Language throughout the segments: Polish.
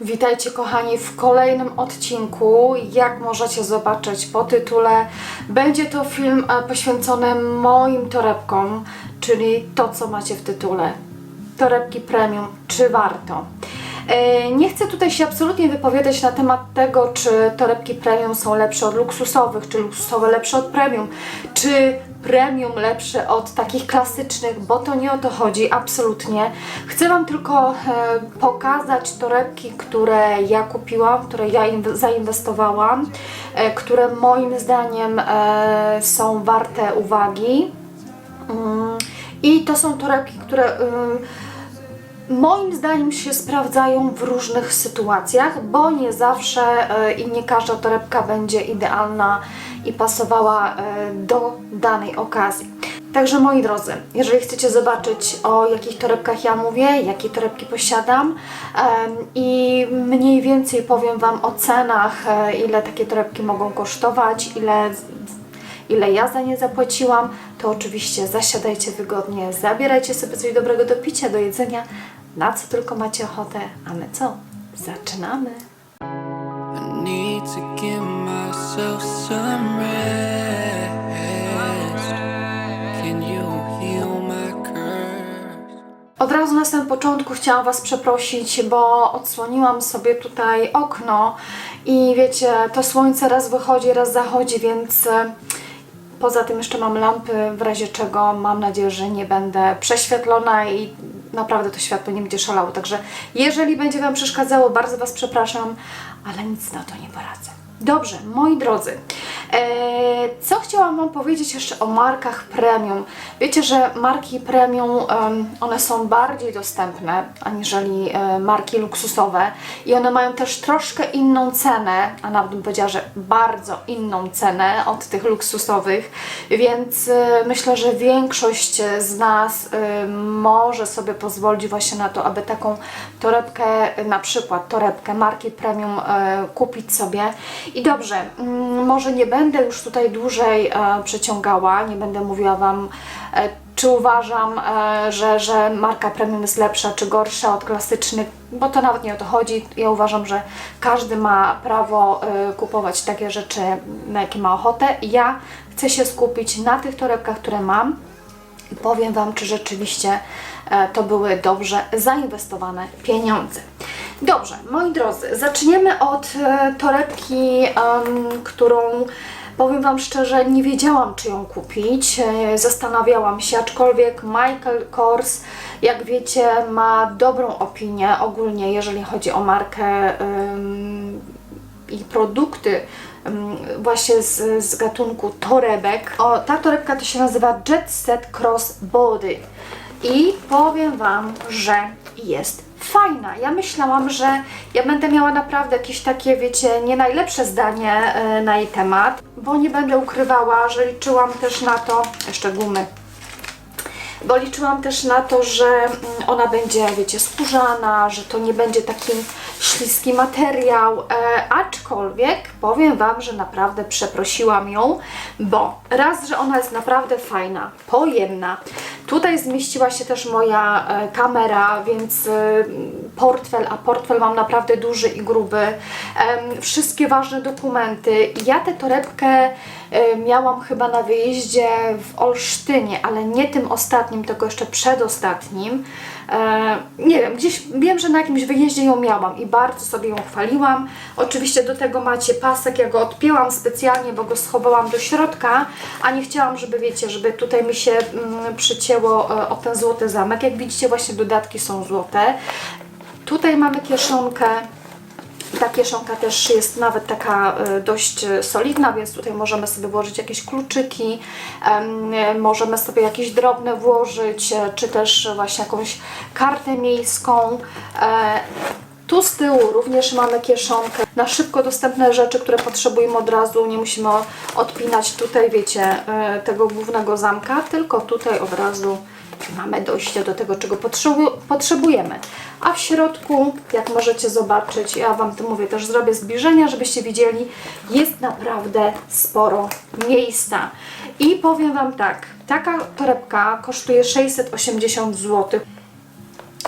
Witajcie kochani w kolejnym odcinku. Jak możecie zobaczyć po tytule, będzie to film e, poświęcony moim torebkom, czyli to co macie w tytule. Torebki premium, czy warto? E, Nie chcę tutaj się absolutnie wypowiadać na temat tego, czy torebki premium są lepsze od luksusowych, czy luksusowe lepsze od premium, czy premium lepsze od takich klasycznych, bo to nie o to chodzi, absolutnie. Chcę Wam tylko e, pokazać torebki, które ja kupiłam, które ja inw- zainwestowałam, e, które moim zdaniem są warte uwagi. Mm, I to są torebki, które moim zdaniem się sprawdzają w różnych sytuacjach, bo nie zawsze e, i nie każda torebka będzie idealna i pasowała e, do danej okazji. Także moi drodzy, jeżeli chcecie zobaczyć o jakich torebkach ja mówię, jakie torebki posiadam i mniej więcej powiem Wam o cenach, e, ile takie torebki mogą kosztować, ile ile ja za nie zapłaciłam, to oczywiście zasiadajcie wygodnie, zabierajcie sobie coś dobrego do picia, do jedzenia, na co tylko macie ochotę, a my co? Zaczynamy! Od razu na samym początku chciałam Was przeprosić, bo odsłoniłam sobie tutaj okno i wiecie, to słońce raz wychodzi, raz zachodzi, więc poza tym jeszcze mam lampy, w razie czego mam nadzieję, że nie będę prześwietlona i naprawdę to światło nie będzie szalało. Także jeżeli będzie Wam przeszkadzało, bardzo Was przepraszam, ale nic na to nie poradzę. Dobrze, moi drodzy, co chciałam Wam powiedzieć jeszcze o markach premium? Wiecie, że marki premium, em, one są bardziej dostępne aniżeli e, marki luksusowe i one mają też troszkę inną cenę, a nawet bym powiedziała, że bardzo inną cenę od tych luksusowych, więc e, myślę, że większość z nas e, może sobie pozwolić właśnie na to, aby taką torebkę, e, na przykład torebkę marki premium e, kupić sobie. I dobrze, mm, może nie będę już tutaj dłużej e, przeciągała, nie będę mówiła Wam, e, czy uważam, e, że, że marka premium jest lepsza czy gorsza od klasycznych, bo to nawet nie o to chodzi. Ja uważam, że każdy ma prawo kupować takie rzeczy, na jakie ma ochotę. Ja chcę się skupić na tych torebkach, które mam i powiem Wam, czy rzeczywiście to były dobrze zainwestowane pieniądze. Dobrze, moi drodzy, zaczniemy od e, torebki, em, którą powiem Wam szczerze, nie wiedziałam, czy ją kupić. E, Zastanawiałam się, aczkolwiek Michael Kors, jak wiecie, ma dobrą opinię ogólnie, jeżeli chodzi o markę i produkty właśnie z, z gatunku torebek. O, ta torebka to się nazywa Jet Set Cross Body i powiem Wam, że jest fajna. Ja myślałam, że ja będę miała naprawdę jakieś takie, wiecie, nie najlepsze zdanie e, na jej temat, bo nie będę ukrywała, że liczyłam też na to, jeszcze gumy, bo liczyłam też na to, że mm, ona będzie, wiecie, skórzana, że to nie będzie taki śliski materiał, e, aczkolwiek powiem Wam, że naprawdę przeprosiłam ją, bo raz, że ona jest naprawdę fajna, pojemna. Tutaj zmieściła się też moja e, kamera, więc e, portfel, a portfel mam naprawdę duży i gruby. Wszystkie ważne dokumenty. Ja tę torebkę e, miałam chyba na wyjeździe w Olsztynie, ale nie tym ostatnim, tylko jeszcze przedostatnim. E, nie wiem, gdzieś wiem, że na jakimś wyjeździe ją miałam i bardzo sobie ją chwaliłam. Oczywiście do tego macie pasek, ja go odpięłam specjalnie, bo go schowałam do środka, a nie chciałam, żeby wiecie, żeby tutaj mi się mm, przycięło e, o ten złoty zamek. Jak widzicie, właśnie dodatki są złote. Tutaj mamy kieszonkę. Ta kieszonka też jest nawet taka e, dość e, solidna, więc tutaj możemy sobie włożyć jakieś kluczyki, e, możemy sobie jakieś drobne włożyć, czy też właśnie jakąś kartę miejską. Tu z tyłu również mamy kieszonkę na szybko dostępne rzeczy, które potrzebujemy od razu. Nie musimy odpinać tutaj, wiecie, tego głównego zamka, tylko tutaj od razu mamy dojście do tego, czego potrzebu- potrzebujemy. A w środku, jak możecie zobaczyć, ja Wam to mówię, też zrobię zbliżenia, żebyście widzieli, jest naprawdę sporo miejsca. I powiem Wam tak, taka torebka kosztuje 680 zł.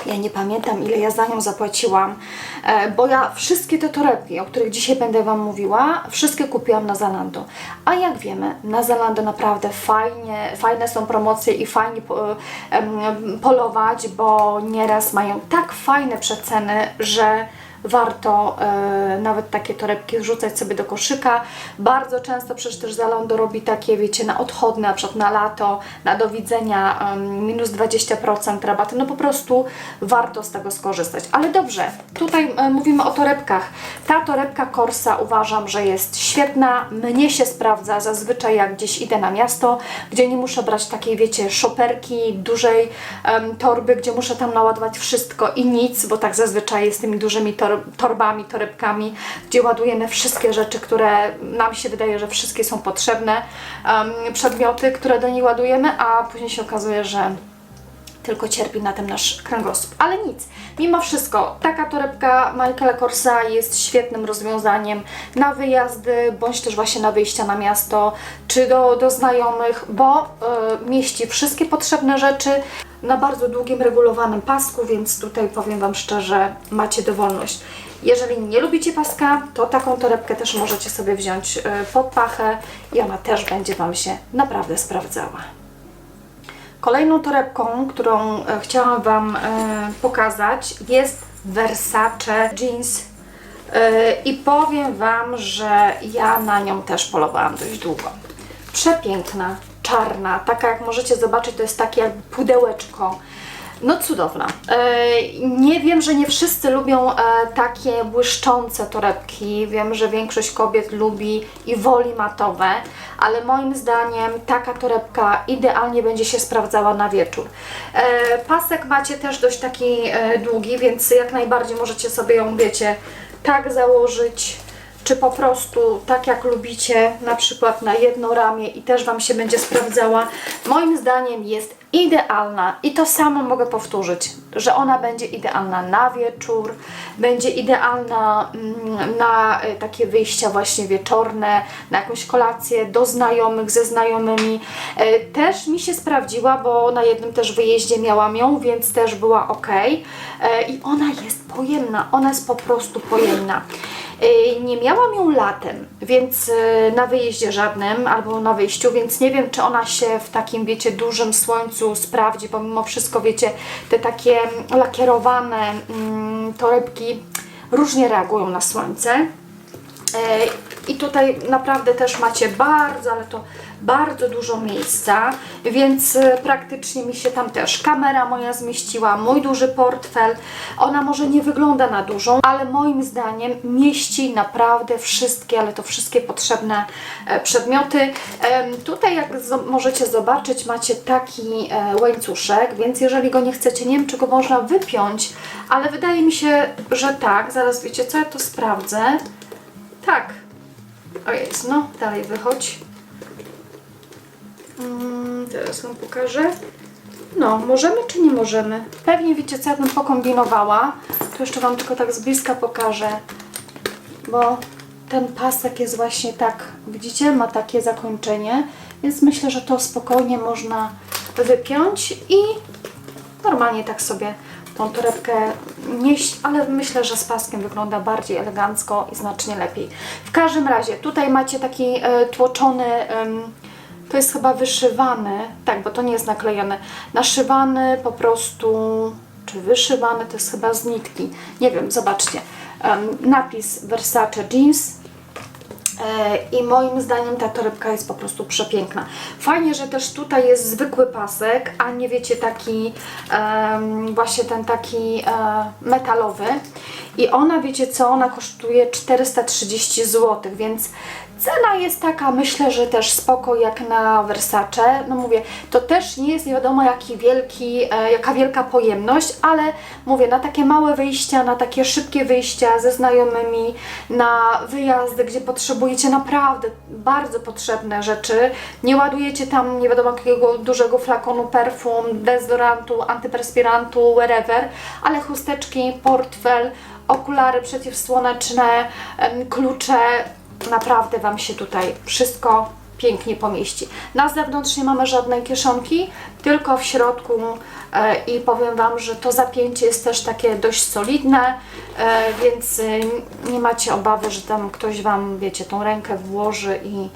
Ja nie pamiętam, ile ja za nią zapłaciłam, e, bo ja wszystkie te torebki, o których dzisiaj będę Wam mówiła, wszystkie kupiłam na Zalando. A jak wiemy, na Zalando naprawdę fajnie, fajne są promocje i fajnie polować, bo nieraz mają tak fajne przeceny, że warto e, nawet takie torebki wrzucać sobie do koszyka. Bardzo często przecież też Zalando robi takie, wiecie, na odchodne, na przykład na lato, na do widzenia em, minus 20% rabaty. No po prostu warto z tego skorzystać. Ale dobrze, tutaj e, mówimy o torebkach. Ta torebka Corsa uważam, że jest świetna. Mnie się sprawdza zazwyczaj jak gdzieś idę na miasto, gdzie nie muszę brać takiej, wiecie, szoperki, dużej em, torby, gdzie muszę tam naładować wszystko i nic, bo tak zazwyczaj jest z tymi dużymi tor torbami, torebkami, gdzie ładujemy wszystkie rzeczy, które nam się wydaje, że wszystkie są potrzebne, em, przedmioty, które do niej ładujemy, a później się okazuje, że tylko cierpi na tym nasz kręgosłup. Ale nic, mimo wszystko, taka torebka Michaela Corsa jest świetnym rozwiązaniem na wyjazdy, bądź też właśnie na wyjścia na miasto, czy do, do znajomych, bo y, mieści wszystkie potrzebne rzeczy na bardzo długim, regulowanym pasku, więc tutaj powiem Wam szczerze, macie dowolność. Jeżeli nie lubicie paska, to taką torebkę też możecie sobie wziąć y, pod pachę i ona też będzie Wam się naprawdę sprawdzała. Kolejną torebką, którą e, chciałam Wam e, pokazać jest Versace Jeans e, i powiem Wam, że ja na nią też polowałam dość długo. Przepiękna, czarna, taka jak możecie zobaczyć, to jest takie jakby pudełeczko. No cudowna. E, nie wiem, że nie wszyscy lubią e, takie błyszczące torebki. Wiem, że większość kobiet lubi i woli matowe, ale moim zdaniem taka torebka idealnie będzie się sprawdzała na wieczór. E, pasek macie też dość taki długi, więc jak najbardziej możecie sobie ją, wiecie, tak założyć czy po prostu tak jak lubicie, na przykład na jedno ramię i też Wam się będzie sprawdzała. Moim zdaniem jest idealna i to samo mogę powtórzyć, że ona będzie idealna na wieczór, będzie idealna mm, na y, takie wyjścia właśnie wieczorne, na jakąś kolację do znajomych, ze znajomymi. Y, Też mi się sprawdziła, bo na jednym też wyjeździe miałam ją, więc też była ok. I ona jest pojemna, ona jest po prostu pojemna. Nie miałam ją latem, więc na wyjeździe żadnym albo na wyjściu, więc nie wiem, czy ona się w takim, wiecie, dużym słońcu sprawdzi, bo mimo wszystko, wiecie, te takie lakierowane mm, torebki różnie reagują na słońce. E, I tutaj naprawdę też macie bardzo, ale to bardzo dużo miejsca, więc e, praktycznie mi się tam też kamera moja zmieściła, mój duży portfel. Ona może nie wygląda na dużą, ale moim zdaniem mieści naprawdę wszystkie, ale to wszystkie potrzebne e, przedmioty. Tutaj jak możecie zobaczyć macie taki e, łańcuszek, więc jeżeli go nie chcecie, nie wiem czy go można wypiąć, ale wydaje mi się, że tak. Zaraz wiecie co, ja to sprawdzę. Tak. O jest, no, dalej wychodź. Mm, teraz Wam pokażę. No, możemy czy nie możemy? Pewnie wiecie co, ja bym pokombinowała. To jeszcze Wam tylko tak z bliska pokażę. Bo ten pasek jest właśnie tak, widzicie, ma takie zakończenie. Więc myślę, że to spokojnie można wypiąć i normalnie tak sobie tą torebkę nieść, ale myślę, że z paskiem wygląda bardziej elegancko i znacznie lepiej. W każdym razie, tutaj macie taki e, tłoczony, em, to jest chyba wyszywany, tak, bo to nie jest naklejone, naszywany po prostu, czy wyszywany, to jest chyba z nitki, nie wiem, zobaczcie. Napis Versace Jeans, E, I moim zdaniem ta torebka jest po prostu przepiękna. Fajnie, że też tutaj jest zwykły pasek, a nie wiecie taki em, właśnie ten taki e, metalowy. I ona wiecie co, ona kosztuje 430 zł, więc cena jest taka, myślę, że też spoko jak na Versace. No mówię, to też nie jest nie wiadomo jaki wielki, e, jaka wielka pojemność, ale mówię, na takie małe wyjścia, na takie szybkie wyjścia ze znajomymi, na wyjazdy, gdzie potrzebujecie naprawdę bardzo potrzebne rzeczy. Nie ładujecie tam nie wiadomo jakiego dużego flakonu perfum, dezodorantu, antyperspirantu, wherever, ale chusteczki, portfel, okulary przeciwsłoneczne, klucze. Naprawdę Wam się tutaj wszystko pięknie pomieści. Na zewnątrz nie mamy żadnej kieszonki, tylko w środku e, i powiem Wam, że to zapięcie jest też takie dość solidne, e, więc e, nie macie obawy, że tam ktoś Wam, wiecie, tą rękę włoży i,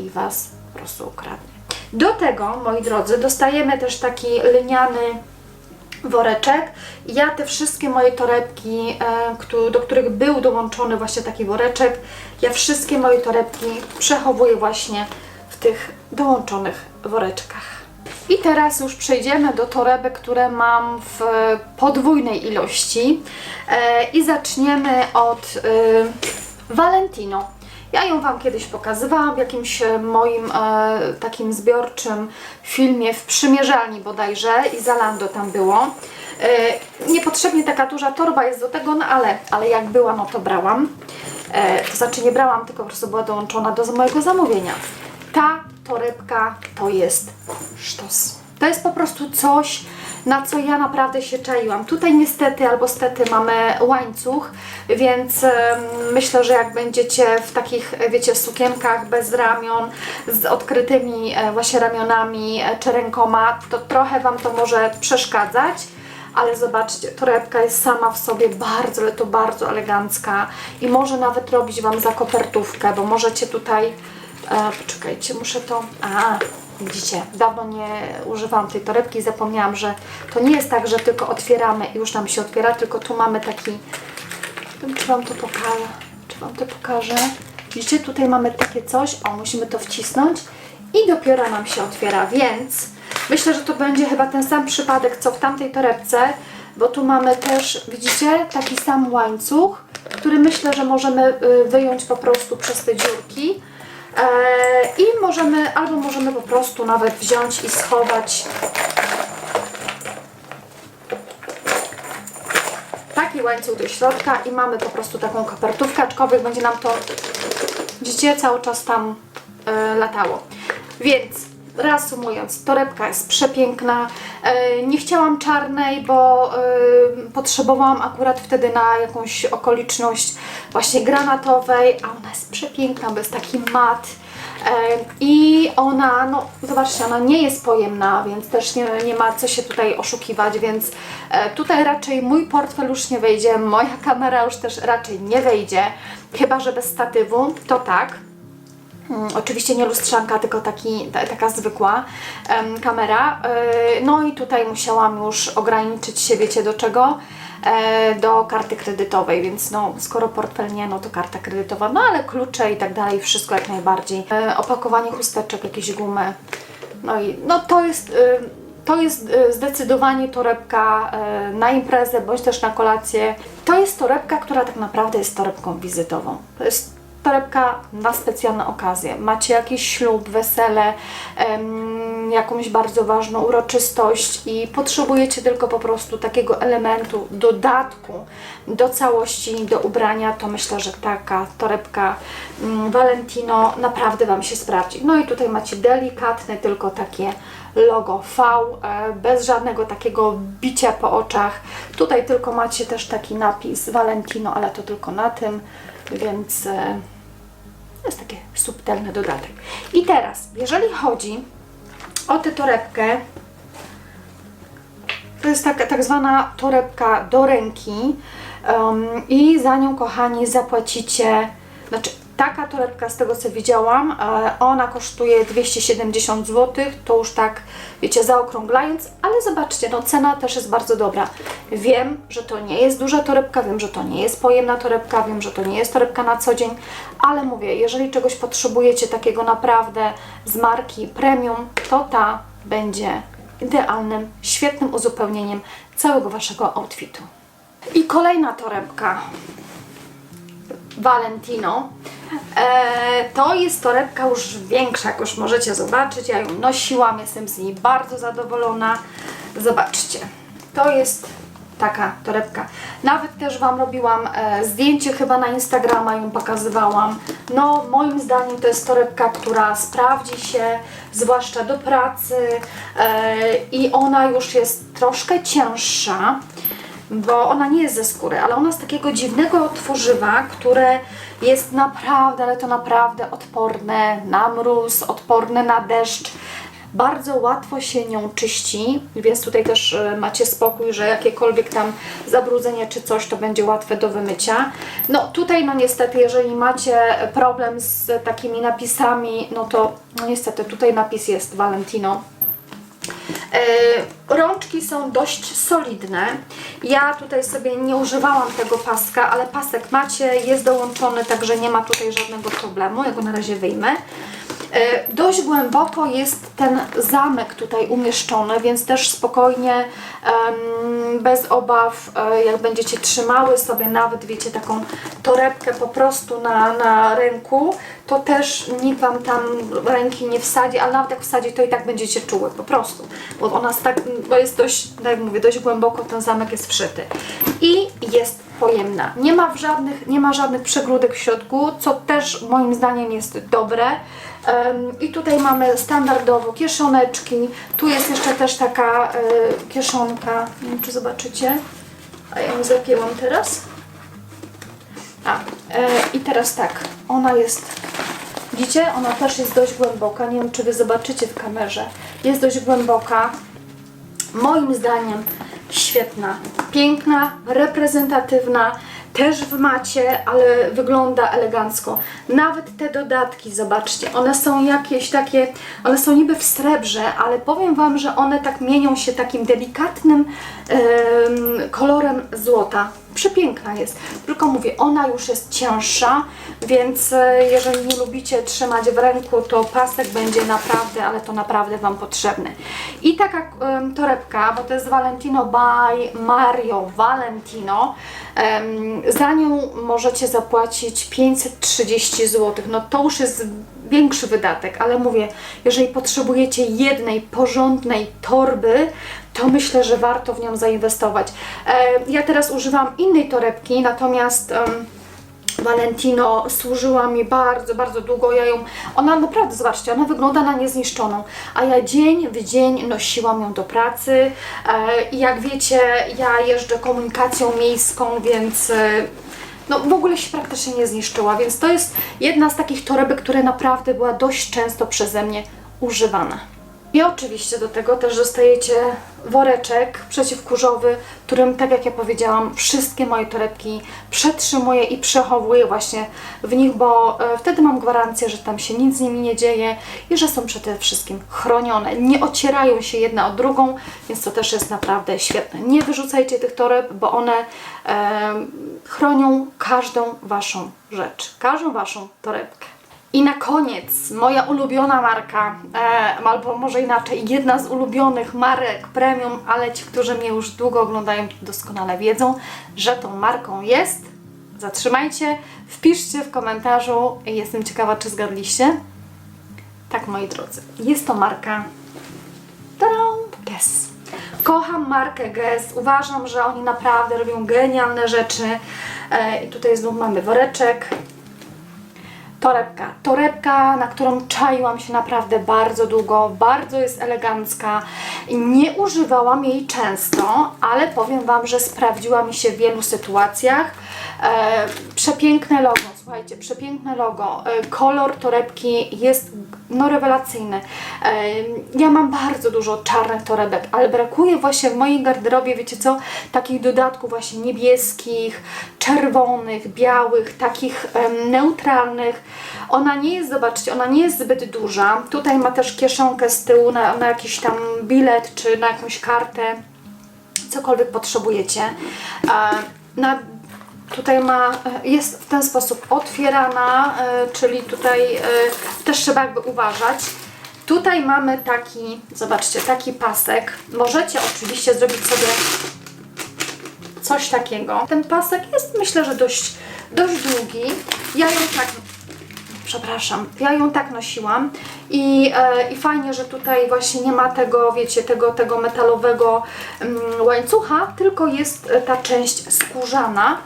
i Was po prostu ukradnie. Do tego, moi drodzy, dostajemy też taki liniany woreczek. Ja te wszystkie moje torebki, e, do których był dołączony właśnie taki woreczek, ja wszystkie moje torebki przechowuję właśnie w tych dołączonych woreczkach. I teraz już przejdziemy do torebek, które mam w podwójnej ilości e, i zaczniemy od e, Valentino. Ja ją Wam kiedyś pokazywałam w jakimś e, moim e, takim zbiorczym filmie w przymierzalni bodajże i Zalando tam było. E, niepotrzebnie taka duża torba jest do tego, no ale, ale jak była, no to brałam. E, to znaczy nie brałam, tylko po prostu była dołączona do mojego zamówienia. Ta torebka to jest sztos. To jest po prostu coś, na co ja naprawdę się czaiłam. Tutaj niestety albo stety mamy łańcuch, więc myślę, że jak będziecie w takich, wiecie, sukienkach bez ramion, z odkrytymi e, właśnie ramionami e, czy rękoma, to trochę Wam to może przeszkadzać. Ale zobaczcie, torebka jest sama w sobie bardzo, ale to bardzo elegancka i może nawet robić Wam za kopertówkę, bo możecie tutaj E, poczekajcie, muszę to. A, widzicie, dawno nie używałam tej torebki i zapomniałam, że to nie jest tak, że tylko otwieramy i już nam się otwiera, tylko tu mamy taki. Czy Wam to pokażę. Czy Wam to pokażę? Widzicie, tutaj mamy takie coś. O, musimy to wcisnąć i dopiero nam się otwiera, więc myślę, że to będzie chyba ten sam przypadek, co w tamtej torebce, bo tu mamy też, widzicie, taki sam łańcuch, który myślę, że możemy y, wyjąć po prostu przez te dziurki. Eee, I możemy, albo możemy po prostu nawet wziąć i schować taki łańcuch do środka i mamy po prostu taką kopertówkę, aczkolwiek będzie nam to, widzicie, cały czas tam e, latało. Więc reasumując, torebka jest przepiękna. E, nie chciałam czarnej, bo e, potrzebowałam akurat wtedy na jakąś okoliczność właśnie granatowej, a ona jest przepiękna, bo jest taki mat. E, I ona, no zobaczcie, ona nie jest pojemna, więc też nie, nie ma co się tutaj oszukiwać, więc tutaj raczej mój portfel już nie wejdzie, moja kamera już też raczej nie wejdzie, chyba że bez statywu, to tak. Mm, Oczywiście nie lustrzanka, tylko taki, ta, taka zwykła kamera. Yy, no i tutaj musiałam już ograniczyć się, wiecie do czego? E, do karty kredytowej, więc no, skoro portfel nie, no to karta kredytowa, no ale klucze i tak dalej, wszystko jak najbardziej. E, opakowanie chusteczek, jakieś gumy. No i no to jest. to jest zdecydowanie torebka na imprezę bądź też na kolację. To jest torebka, która tak naprawdę jest torebką wizytową. To jest torebka na specjalne okazje. Macie jakiś ślub, wesele, jakąś bardzo ważną uroczystość i potrzebujecie tylko po prostu takiego elementu, dodatku do całości, do ubrania, to myślę, że taka torebka mm, Valentino naprawdę Wam się sprawdzi. No i tutaj macie delikatne, tylko takie logo V, e, bez żadnego takiego bicia po oczach. Tutaj tylko macie też taki napis Valentino, ale to tylko na tym, więc e, to jest taki subtelny dodatek. I teraz, jeżeli chodzi o tę torebkę, to jest taka tak zwana torebka do ręki um, i za nią, kochani, zapłacicie, znaczy taka torebka z tego co widziałam, e, ona kosztuje 270 zł, to już tak, wiecie, zaokrąglając, ale zobaczcie, no cena też jest bardzo dobra. Wiem, że to nie jest duża torebka, wiem, że to nie jest pojemna torebka, wiem, że to nie jest torebka na co dzień, ale mówię, jeżeli czegoś potrzebujecie takiego naprawdę z marki premium, to ta będzie idealnym, świetnym uzupełnieniem całego Waszego outfitu. I kolejna torebka Valentino. E, to jest torebka już większa, jak już możecie zobaczyć. Ja ją nosiłam, jestem z niej bardzo zadowolona. Zobaczcie, to jest taka torebka. Nawet też Wam robiłam e, zdjęcie chyba na Instagrama, ją pokazywałam. No, moim zdaniem to jest torebka, która sprawdzi się, zwłaszcza do pracy e, i ona już jest troszkę cięższa. Bo ona nie jest ze skóry, ale ona z takiego dziwnego tworzywa, które jest naprawdę, ale to naprawdę odporne na mróz, odporne na deszcz. Bardzo łatwo się nią czyści, więc tutaj też e, macie spokój, że jakiekolwiek tam zabrudzenie czy coś, to będzie łatwe do wymycia. No tutaj no niestety, jeżeli macie problem z takimi napisami, no to no niestety tutaj napis jest Valentino. E, Rączki są dość solidne. Ja tutaj sobie nie używałam tego paska, ale pasek macie, jest dołączony, także nie ma tutaj żadnego problemu. Ja go na razie wyjmę. E, Dość głęboko jest ten zamek tutaj umieszczony, więc też spokojnie, bez obaw, e, jak będziecie trzymały sobie nawet, wiecie, taką torebkę po prostu na, na ręku, to też nikt Wam tam ręki nie wsadzi, ale nawet jak wsadzi, to i tak będziecie czuły po prostu, bo ona jest, tak, bo jest dość, tak jak mówię, dość głęboko ten zamek jest wszyty. I jest pojemna. Nie ma, żadnych, nie ma żadnych przegródek w środku, co też moim zdaniem jest dobre. I tutaj mamy standardowo kieszoneczki. Tu jest jeszcze też taka e, kieszonka. Nie wiem, czy zobaczycie. A ja ją zapięłam teraz. A, e, i teraz tak. Ona jest, widzicie? Ona też jest dość głęboka. Nie wiem, czy Wy zobaczycie w kamerze. Jest dość głęboka. Moim zdaniem świetna, piękna, reprezentatywna, też w macie, ale wygląda elegancko. Nawet te dodatki, zobaczcie, one są jakieś takie, one są niby w srebrze, ale powiem Wam, że one tak mienią się takim delikatnym em, kolorem złota. Przepiękna jest, tylko mówię, ona już jest cięższa, więc e, jeżeli nie lubicie trzymać w ręku, to pasek będzie naprawdę, ale to naprawdę Wam potrzebny. I taka em, torebka, bo to jest Valentino by Mario Valentino, em, za nią możecie zapłacić 530 zł. No to już jest większy wydatek, ale mówię, jeżeli potrzebujecie jednej porządnej torby, to myślę, że warto w nią zainwestować. E, ja teraz używam innej torebki, natomiast Valentino służyła mi bardzo, bardzo długo. Ja ją, ona naprawdę, zobaczcie, ona wygląda na niezniszczoną, a ja dzień w dzień nosiłam ją do pracy. E, I jak wiecie, ja jeżdżę komunikacją miejską, więc e, no w ogóle się praktycznie nie zniszczyła, więc to jest jedna z takich torebek, która naprawdę była dość często przeze mnie używana. I oczywiście do tego też dostajecie woreczek przeciwkurzowy, którym, tak jak ja powiedziałam, wszystkie moje torebki przetrzymuję i przechowuję właśnie w nich, bo e, wtedy mam gwarancję, że tam się nic z nimi nie dzieje i że są przede wszystkim chronione. Nie ocierają się jedna o drugą, więc to też jest naprawdę świetne. Nie wyrzucajcie tych toreb, bo one e, chronią każdą Waszą rzecz, każdą Waszą torebkę. I na koniec moja ulubiona marka, e, albo może inaczej, jedna z ulubionych marek premium, ale ci, którzy mnie już długo oglądają, doskonale wiedzą, że tą marką jest. Zatrzymajcie, wpiszcie w komentarzu, jestem ciekawa, czy zgadliście. Tak, moi drodzy, jest to marka! Guess. Kocham markę Guess. Uważam, że oni naprawdę robią genialne rzeczy. E, I tutaj znów mamy woreczek. Torebka. Torebka, na którą czaiłam się naprawdę bardzo długo, bardzo jest elegancka. Nie używałam jej często, ale powiem Wam, że sprawdziła mi się w wielu sytuacjach. E, przepiękne logo, słuchajcie, przepiękne logo. E, kolor torebki jest no rewelacyjny. E, ja mam bardzo dużo czarnych torebek, ale brakuje właśnie w mojej garderobie, wiecie co, takich dodatków właśnie niebieskich, czerwonych, białych, takich neutralnych. Ona nie jest, zobaczcie, ona nie jest zbyt duża. Tutaj ma też kieszonkę z tyłu na, na jakiś tam bilet czy na jakąś kartę, cokolwiek potrzebujecie. Na Tutaj ma, e, jest w ten sposób otwierana, e, czyli tutaj e, też trzeba jakby uważać. Tutaj mamy taki, zobaczcie, taki pasek. Możecie oczywiście zrobić sobie coś takiego. Ten pasek jest myślę, że dość, dość długi. Ja ją tak, przepraszam, ja ją tak nosiłam i, e, i fajnie, że tutaj właśnie nie ma tego, wiecie, tego, tego metalowego mm, łańcucha, tylko jest ta część skórzana.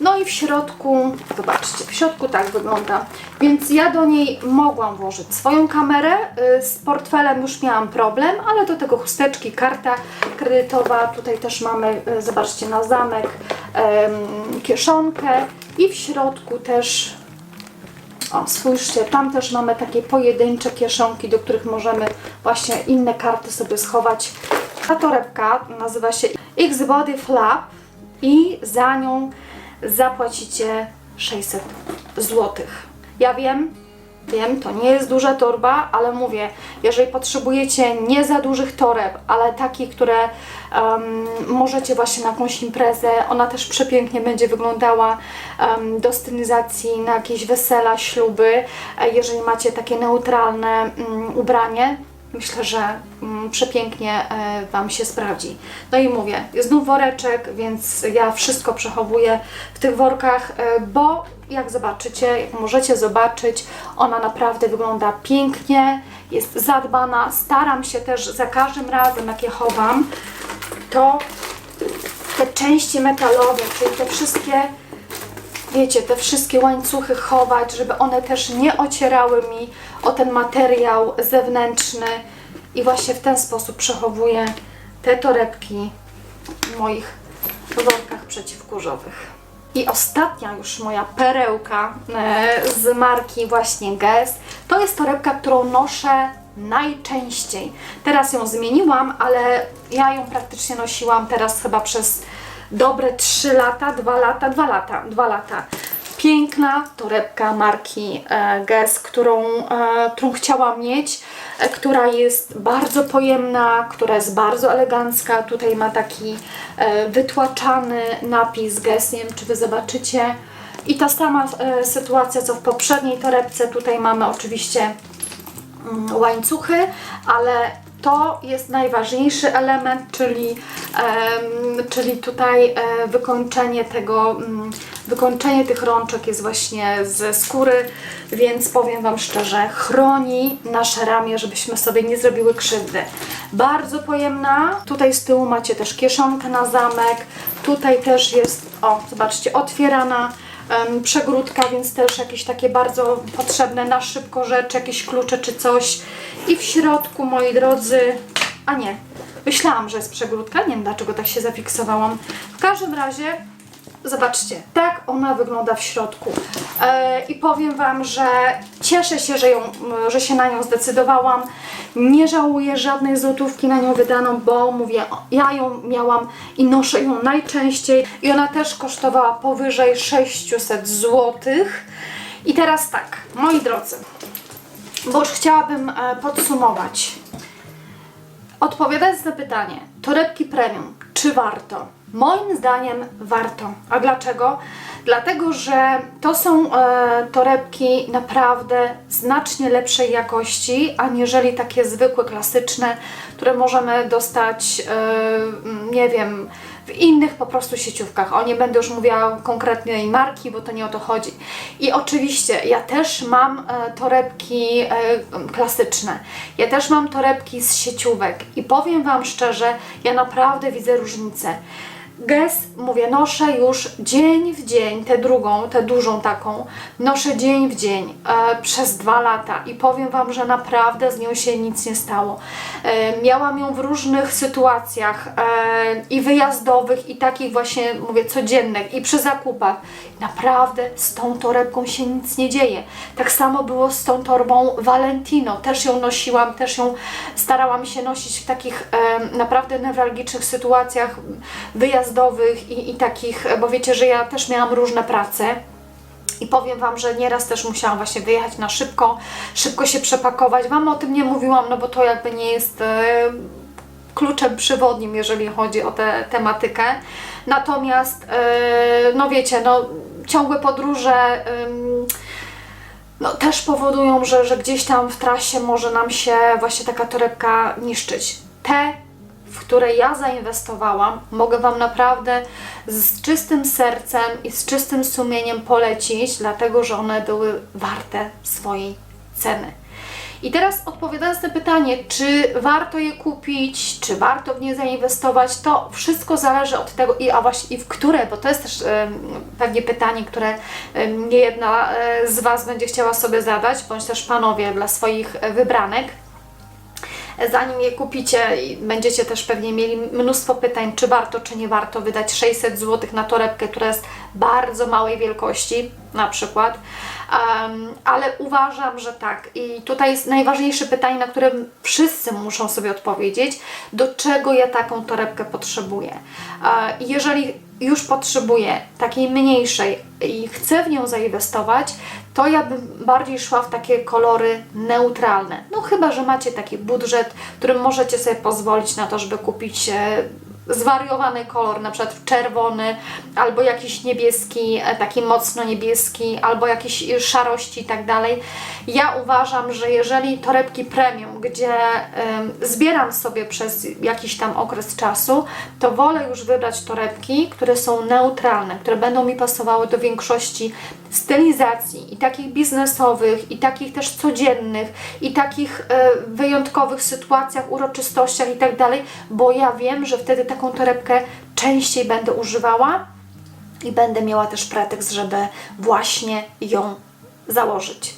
No i w środku, zobaczcie, w środku tak wygląda. Więc ja do niej mogłam włożyć swoją kamerę. Y, Z portfelem już miałam problem, ale do tego chusteczki, karta kredytowa. Tutaj też mamy, y, zobaczcie, na zamek kieszonkę. I w środku też o, spójrzcie, tam też mamy takie pojedyncze kieszonki, do których możemy właśnie inne karty sobie schować. Ta torebka nazywa się X-Body Flap i za nią zapłacicie 600 zł. Ja wiem, wiem, to nie jest duża torba, ale mówię, jeżeli potrzebujecie nie za dużych toreb, ale takich, które em, możecie właśnie na jakąś imprezę, ona też przepięknie będzie wyglądała em, do stylizacji na jakieś wesela, śluby, e, jeżeli macie takie neutralne mm, ubranie, myślę, że mm, przepięknie e, Wam się sprawdzi. No i mówię, znów woreczek, więc ja wszystko przechowuję w tych workach, e, bo jak zobaczycie, jak możecie zobaczyć, ona naprawdę wygląda pięknie, jest zadbana. Staram się też za każdym razem, jak je chowam, to te części metalowe, czyli te wszystkie wiecie, te wszystkie łańcuchy chować, żeby one też nie ocierały mi o ten materiał zewnętrzny i właśnie w ten sposób przechowuję te torebki w moich workach przeciwkurzowych. I ostatnia już moja perełka e, z marki właśnie Guess, to jest torebka, którą noszę najczęściej. Teraz ją zmieniłam, ale ja ją praktycznie nosiłam teraz chyba przez dobre 3 lata, 2 lata, 2 lata, 2 lata. Piękna torebka marki e, Guess, którą, e, którą chciałam mieć, e, która jest bardzo pojemna, która jest bardzo elegancka. Tutaj ma taki wytłaczany napis Guess, nie wiem czy Wy zobaczycie. I ta sama sytuacja co w poprzedniej torebce, tutaj mamy oczywiście mm, łańcuchy, ale to jest najważniejszy element, czyli, czyli tutaj wykończenie tego, mm, wykończenie tych rączek jest właśnie ze skóry, więc powiem Wam szczerze, chroni nasze ramię, żebyśmy sobie nie zrobiły krzywdy. Bardzo pojemna, tutaj z tyłu macie też kieszonkę na zamek, tutaj też jest, o zobaczcie, otwierana przegródka, więc też jakieś takie bardzo potrzebne na szybko rzeczy, jakieś klucze czy coś. I w środku, moi drodzy, a nie, myślałam, że jest przegródka, nie wiem dlaczego tak się zafiksowałam. W każdym razie, zobaczcie, tak ona wygląda w środku. E, I powiem Wam, że cieszę się, że, ją, że się na nią zdecydowałam. Nie żałuję żadnej złotówki na nią wydaną, bo mówię, ja ją miałam i noszę ją najczęściej i ona też kosztowała powyżej 600 złotych. I teraz tak, moi drodzy, bo już chciałabym e, podsumować. Odpowiadając na pytanie, torebki premium, czy warto? Moim zdaniem warto. A dlaczego? Dlatego, że to są e, torebki naprawdę znacznie lepszej jakości, aniżeli takie zwykłe, klasyczne, które możemy dostać, e, nie wiem, w innych po prostu sieciówkach. O nie będę już mówiła konkretnej marki, bo to nie o to chodzi. I oczywiście ja też mam e, torebki e, klasyczne. Ja też mam torebki z sieciówek i powiem Wam szczerze, ja naprawdę widzę różnicę. Guess, mówię, noszę już dzień w dzień, tę drugą, tę dużą taką, noszę dzień w dzień e, przez dwa lata i powiem Wam, że naprawdę z nią się nic nie stało. E, miałam ją w różnych sytuacjach e, i wyjazdowych, i takich właśnie, mówię, codziennych, i przy zakupach. Naprawdę z tą torebką się nic nie dzieje. Tak samo było z tą torbą Valentino. Też ją nosiłam, też ją starałam się nosić w takich e, naprawdę newralgicznych sytuacjach wyjazdowych i, i takich, bo wiecie, że ja też miałam różne prace. I powiem Wam, że nieraz też musiałam właśnie wyjechać na szybko, szybko się przepakować. Wam o tym nie mówiłam, no bo to jakby nie jest e, kluczem przewodnim, jeżeli chodzi o tę tematykę. Natomiast, e, no wiecie, no ciągłe podróże no, też powodują, że, że gdzieś tam w trasie może nam się właśnie taka torebka niszczyć. Te, w które ja zainwestowałam, mogę Wam naprawdę z czystym sercem i z czystym sumieniem polecić, dlatego że one były warte swojej ceny. I teraz odpowiadając na pytanie, czy warto je kupić, czy warto w nie zainwestować, to wszystko zależy od tego, i, a właśnie i w które, bo to jest też pewnie pytanie, które em, nie jedna e, z Was będzie chciała sobie zadać, bądź też panowie dla swoich e, wybranek zanim je kupicie będziecie też pewnie mieli mnóstwo pytań, czy warto, czy nie warto wydać 600 zł na torebkę, która jest bardzo małej wielkości, na przykład. Em, ale uważam, że tak. I tutaj jest najważniejsze pytanie, na które wszyscy muszą sobie odpowiedzieć, do czego ja taką torebkę potrzebuję. I jeżeli już potrzebuję takiej mniejszej i chcę w nią zainwestować, to ja bym bardziej szła w takie kolory neutralne. No chyba, że macie taki budżet, którym możecie sobie pozwolić na to, żeby kupić e, zwariowany kolor, na przykład czerwony, albo jakiś niebieski, e, taki mocno niebieski, albo jakiś szarości i tak dalej. Ja uważam, że jeżeli torebki premium, gdzie em, zbieram sobie przez jakiś tam okres czasu, to wolę już wybrać torebki, które są neutralne, które będą mi pasowały do większości stylizacji i takich biznesowych, i takich też codziennych, i takich e, wyjątkowych sytuacjach, uroczystościach i tak dalej, bo ja wiem, że wtedy taką torebkę częściej będę używała i będę miała też pretekst, żeby właśnie ją założyć.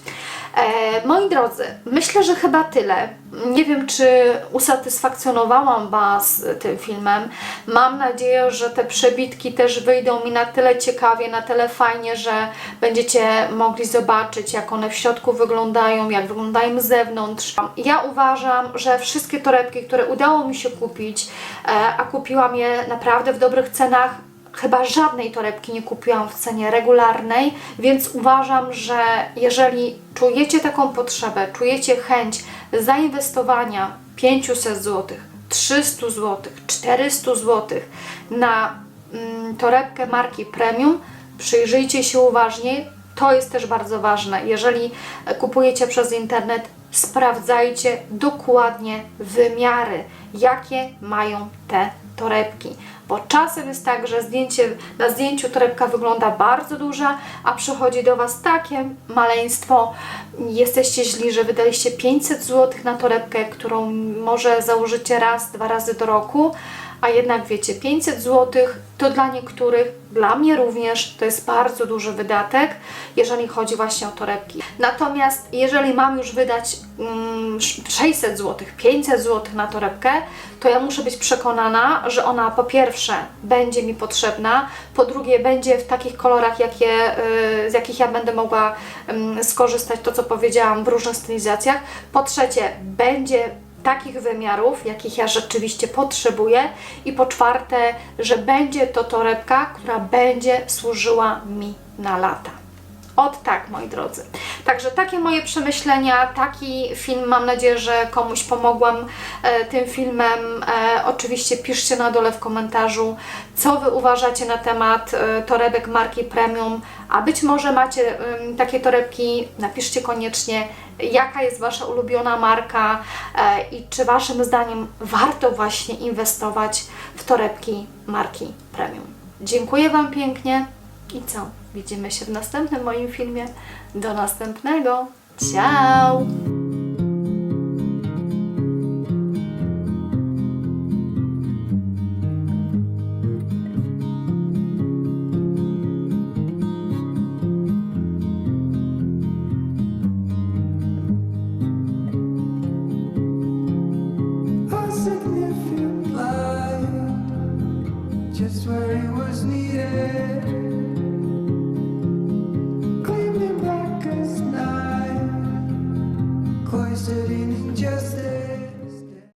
E, moi drodzy, myślę, że chyba tyle. Nie wiem, czy usatysfakcjonowałam Was tym filmem. Mam nadzieję, że te przebitki też wyjdą mi na tyle ciekawie, na tyle fajnie, że będziecie mogli zobaczyć, jak one w środku wyglądają, jak wyglądają z zewnątrz. Ja uważam, że wszystkie torebki, które udało mi się kupić, e, a kupiłam je naprawdę w dobrych cenach, Chyba żadnej torebki nie kupiłam w cenie regularnej, więc uważam, że jeżeli czujecie taką potrzebę, czujecie chęć zainwestowania 500 zł, 300 zł, 400 zł na mm, torebkę marki premium, przyjrzyjcie się uważnie. To jest też bardzo ważne. Jeżeli kupujecie przez internet, sprawdzajcie dokładnie wymiary, jakie mają te torebki. Bo czasem jest tak, że zdjęcie, na zdjęciu torebka wygląda bardzo duża, a przychodzi do Was takie maleństwo, jesteście źli, że wydaliście 500 zł na torebkę, którą może założycie raz, dwa razy do roku, a jednak wiecie, 500 zł to dla niektórych, dla mnie również, to jest bardzo duży wydatek, jeżeli chodzi właśnie o torebki. Natomiast jeżeli mam już wydać mm, 600 zł, 500 zł na torebkę, to ja muszę być przekonana, że ona po pierwsze będzie mi potrzebna, po drugie będzie w takich kolorach, jakie, y, z jakich ja będę mogła ym, skorzystać, to co powiedziałam w różnych stylizacjach, po trzecie będzie takich wymiarów, jakich ja rzeczywiście potrzebuję i po czwarte, że będzie to torebka, która będzie służyła mi na lata. Od tak, moi drodzy. Także takie moje przemyślenia, taki film, mam nadzieję, że komuś pomogłam e, tym filmem. E, oczywiście piszcie na dole w komentarzu, co Wy uważacie na temat e, torebek marki Premium, a być może macie em, takie torebki, napiszcie koniecznie, jaka jest Wasza ulubiona marka e, i czy Waszym zdaniem warto właśnie inwestować w torebki marki Premium. Dziękuję Wam pięknie i co? Widzimy się w następnym moim filmie. Do następnego. Ciao!